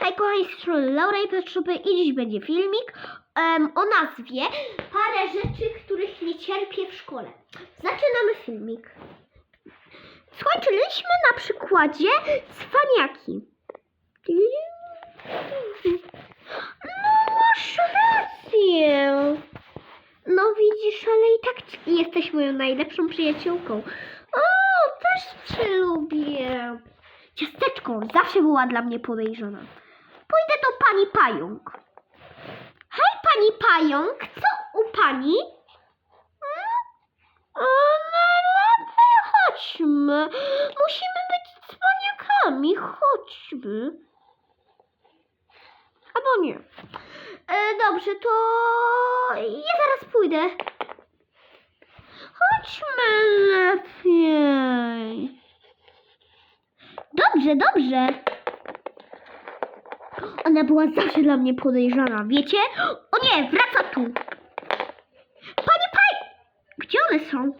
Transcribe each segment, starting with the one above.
Hej kochani, z strony Laura i Petrzupy i dziś będzie filmik em, o nazwie Parę rzeczy, których nie cierpię w szkole. Zaczynamy filmik. Skończyliśmy na przykładzie cwaniaki. No masz rację. No widzisz, ale i tak jesteś moją najlepszą przyjaciółką. O, też cię lubię. Ciasteczko zawsze była dla mnie podejrzana. Pani pająk. Hej, pani pająk, co u pani? Hmm? Chodźmy. Musimy być cwaniakami, chodźmy. Albo nie. E, dobrze, to ja zaraz pójdę. Chodźmy lepiej. Dobrze, dobrze. Ona była zawsze dla mnie podejrzana, wiecie? O nie, wraca tu. Panie Paj! Gdzie one są?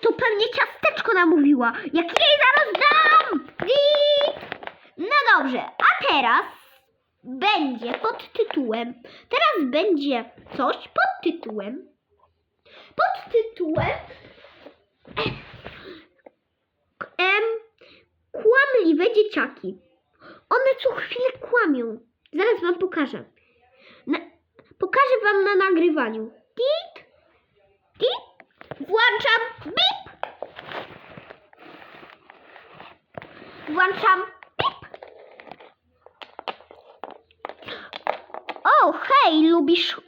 To pewnie ciasteczko namówiła. Jak jej zaraz dam! No dobrze, a teraz będzie pod tytułem. Teraz będzie coś pod tytułem. Pod tytułem. Em, kłamliwe dzieciaki. One co chwilę kłamią. Zaraz wam pokażę. Na, pokażę wam na nagrywaniu. Tit, tit. Włączam bip. Włączam bip. O, hej, lubisz,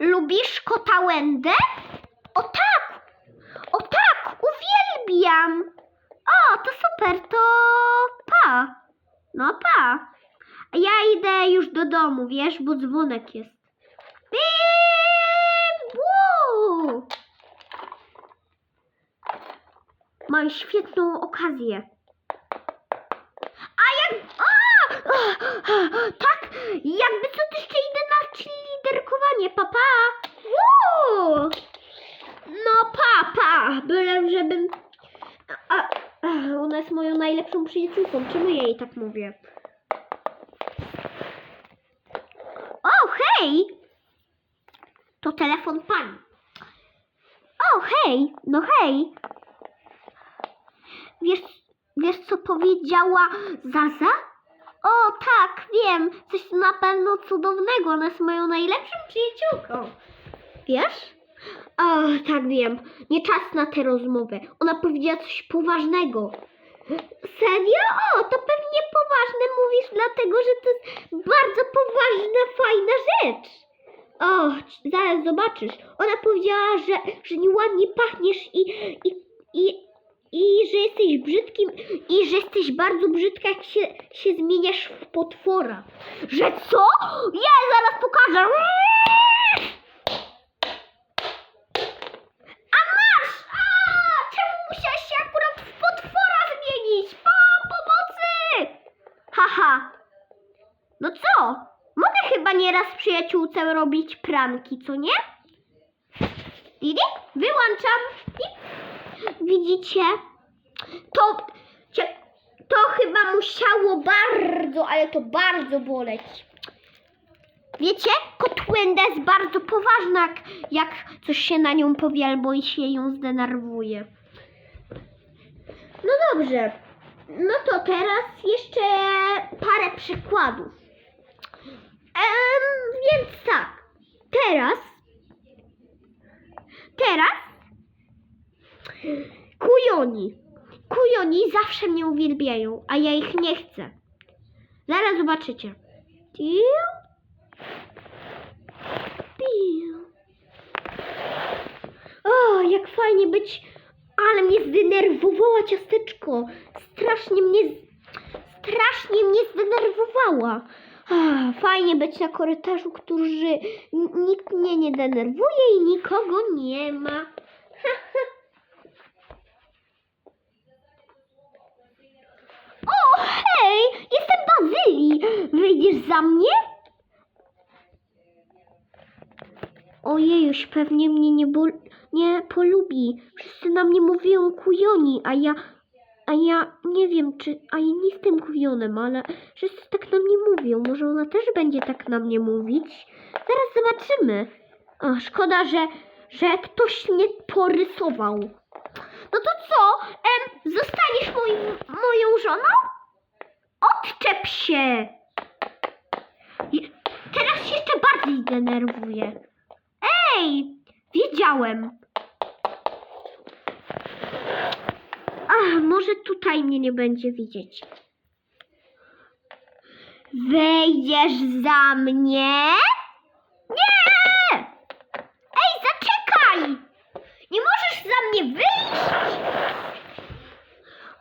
lubisz kota łędę? O tak, o tak, uwielbiam. O, to super, to pa. No pa. A ja idę już do domu, wiesz, bo dzwonek jest. Bip! Buu! Mam świetną okazję. A jak... A! Tak, jakby co to jeszcze idę na liderkowanie, papa. Woo! No papa, byle żebym... A, a, ona jest moją najlepszą przyjaciółką. Czemu ja jej tak mówię? O, hej! To telefon pani. O, hej! No hej! Wiesz, wiesz co powiedziała Zaza? O, tak, wiem. Coś na pewno cudownego. Ona jest moją najlepszą przyjaciółką. Wiesz? O, tak wiem. Nie czas na tę rozmowę. Ona powiedziała coś poważnego. Serio? O, to pewnie poważne mówisz, dlatego że to jest bardzo poważna, fajna rzecz. O, zaraz zobaczysz. Ona powiedziała, że, że nieładnie pachniesz i, i, i, i że jesteś brzydkim i że jesteś bardzo brzydka, jak się, się zmieniasz w potwora. Że co? Ja zaraz pokażę. A masz! A, czemu musiałaś się akurat w potwora zmienić? Po pomocy! Haha. No co? Nieraz przyjaciółce robić pranki, co nie? Didi? Wyłączam. Widzicie? To, to chyba musiało bardzo, ale to bardzo boleć. Wiecie, kotłęda jest bardzo poważna, jak, jak coś się na nią powie albo się ją zdenerwuje. No dobrze. No to teraz jeszcze parę przykładów. Więc tak. Teraz. Teraz. Kujoni. Kujoni zawsze mnie uwielbiają, a ja ich nie chcę. Zaraz zobaczycie. Tiu. Piu. O, jak fajnie być. Ale mnie zdenerwowała ciasteczko. Strasznie mnie. Strasznie mnie zdenerwowała. Fajnie być na korytarzu, który nikt mnie nie denerwuje i nikogo nie ma. O, hej! Jestem Bazylii. Wyjdziesz za mnie? Ojejuś, pewnie mnie nie, nie polubi. Wszyscy na mnie mówią kujoni, a ja A ja nie wiem, czy. A ja nie jestem gówionem, ale wszyscy tak na mnie mówią. Może ona też będzie tak na mnie mówić? Zaraz zobaczymy. O, szkoda, że, że ktoś mnie porysował. No to co? Em, zostaniesz moim, moją żoną? Odczep się! Teraz się jeszcze bardziej denerwuję. Ej! Wiedziałem. Ach, może tutaj mnie nie będzie widzieć. Wejdziesz za mnie? Nie! Ej, zaczekaj! Nie możesz za mnie wyjść!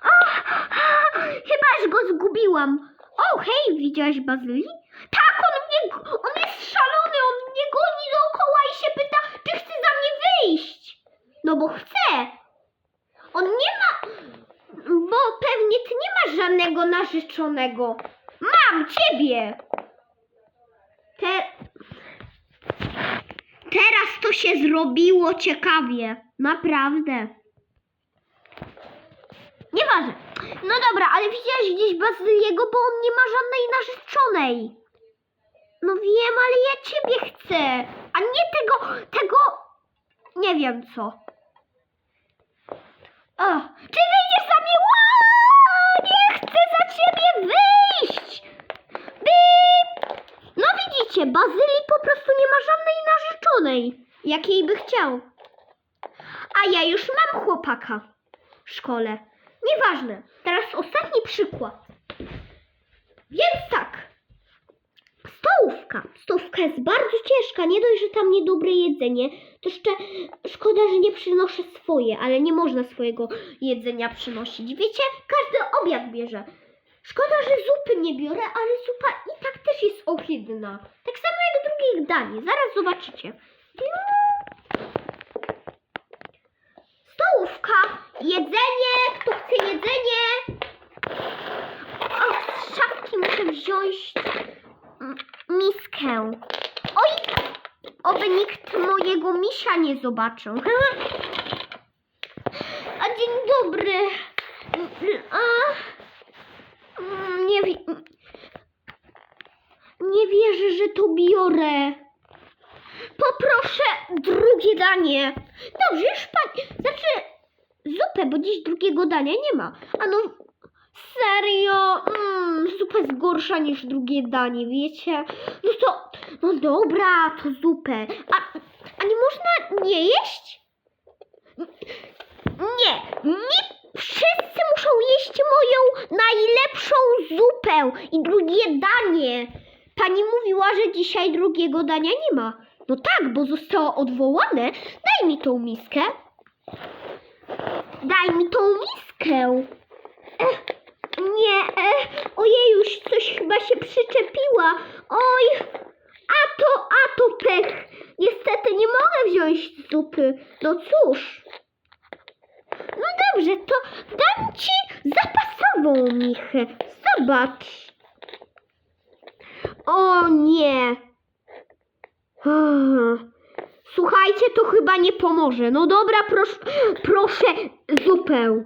Ach, chyba już go zgubiłam. O, hej, widziałaś Bazylii? Tak, on mnie, on jest szalony, on mnie goni dookoła i się pyta, czy chce za mnie wyjść. No bo chce. On nie ma, bo pewnie ty nie masz żadnego narzeczonego. Mam ciebie. Te... Teraz to się zrobiło ciekawie. Naprawdę. Nieważne. No dobra, ale widziałeś gdzieś Bazyliego, bo on nie ma żadnej narzeczonej. No wiem, ale ja ciebie chcę, a nie tego, tego, nie wiem co. O, czy wyjdziesz za mnie? Nie chcę za ciebie wyjść! Bip! No Bazylii po prostu nie ma żadnej narzeczonej, jakiej by chciał. A ja już mam chłopaka w szkole. Nieważne. Teraz ostatni przykład. Więc tak. Stołówka. Stołówka jest bardzo ciężka. Nie dość, że tam niedobre jedzenie, to jeszcze szkoda, że nie przynoszę swoje, ale nie można swojego jedzenia przynosić. Wiecie, każdy obiad bierze. Szkoda, że zupy nie biorę, ale zupa i tak też jest ohydna. Tak samo jak drugich dań. Zaraz zobaczycie. Stołówka, jedzenie, kto chce jedzenie. O, z szafki muszę wziąć m- miskę. Oj, oby nikt mojego misia nie zobaczył. A dzień dobry. A, mm, nie, nie wierzę, że to biorę. Poproszę drugie danie. Dobrze, pani. Znaczy zupę, bo dziś drugiego dania nie ma. A no serio, mm, zupa jest gorsza niż drugie danie, wiecie? No to, no dobra, to zupę. A, a nie można nie jeść? Nie, nie wszyscy muszą jeść moją najlepszą zupę i drugie danie. Pani mówiła, że dzisiaj drugiego dania nie ma. No tak, bo zostało odwołane. Daj mi tą miskę. Daj mi tą miskę. Ech, nie, ech, ojej, już coś chyba się przyczepiła. Oj, a to, a to pech. Niestety nie mogę wziąć zupy. No cóż. No dobrze, to dam ci zapasową michę. Zobacz. O nie. Słuchajcie, to chyba nie pomoże. No dobra, proszę, proszę zupę.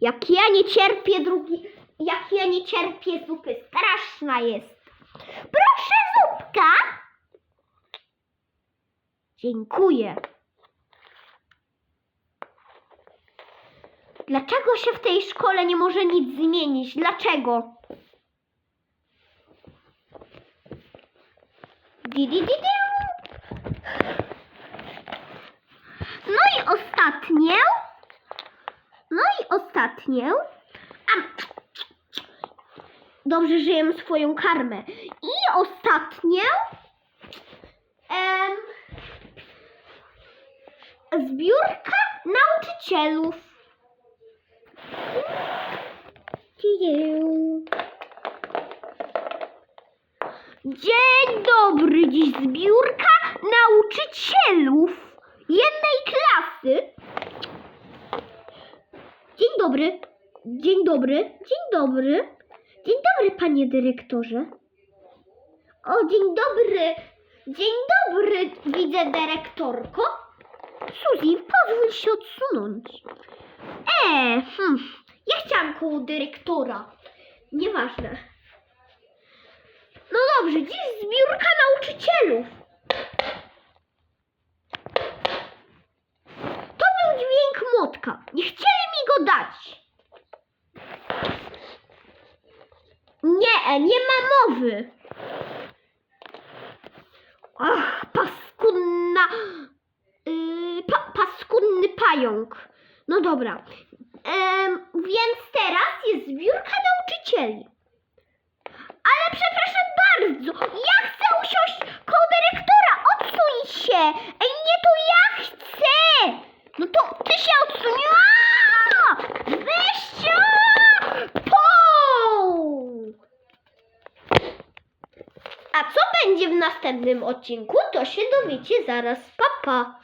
Jak ja nie cierpię drugi, jak ja nie cierpię zupy, straszna jest. Proszę zupka. Dziękuję. Dlaczego się w tej szkole nie może nic zmienić? Dlaczego? No i ostatnie. No i ostatnie. Dobrze, jem swoją karmę. I ostatnie. Em, zbiórka nauczycielów. Dzień dobry, dziś zbiórka nauczycielów jednej klasy. Dzień dobry, dzień dobry, dzień dobry, dzień dobry, panie dyrektorze. O, dzień dobry, dzień dobry, widzę dyrektorko. Suzy, pozwól się odsunąć. E, hmm. Ja chciałam koło dyrektora. Nieważne. No dobrze, dziś zbiórka nauczycielów. To był dźwięk młotka. Nie chcieli mi go dać. Nie, nie ma mowy. Ach, paskudna. Yy, pa, paskudny pająk. No dobra. Więc teraz jest zbiórka nauczycieli. Ale przepraszam bardzo, ja chcę usiąść koło dyrektora. Odsuń się. Ej, nie, to ja chcę. No to ty się odsuń. Aaa! Weźcie! Poł! A co będzie w następnym odcinku, to się dowiecie zaraz. Papa. Pa.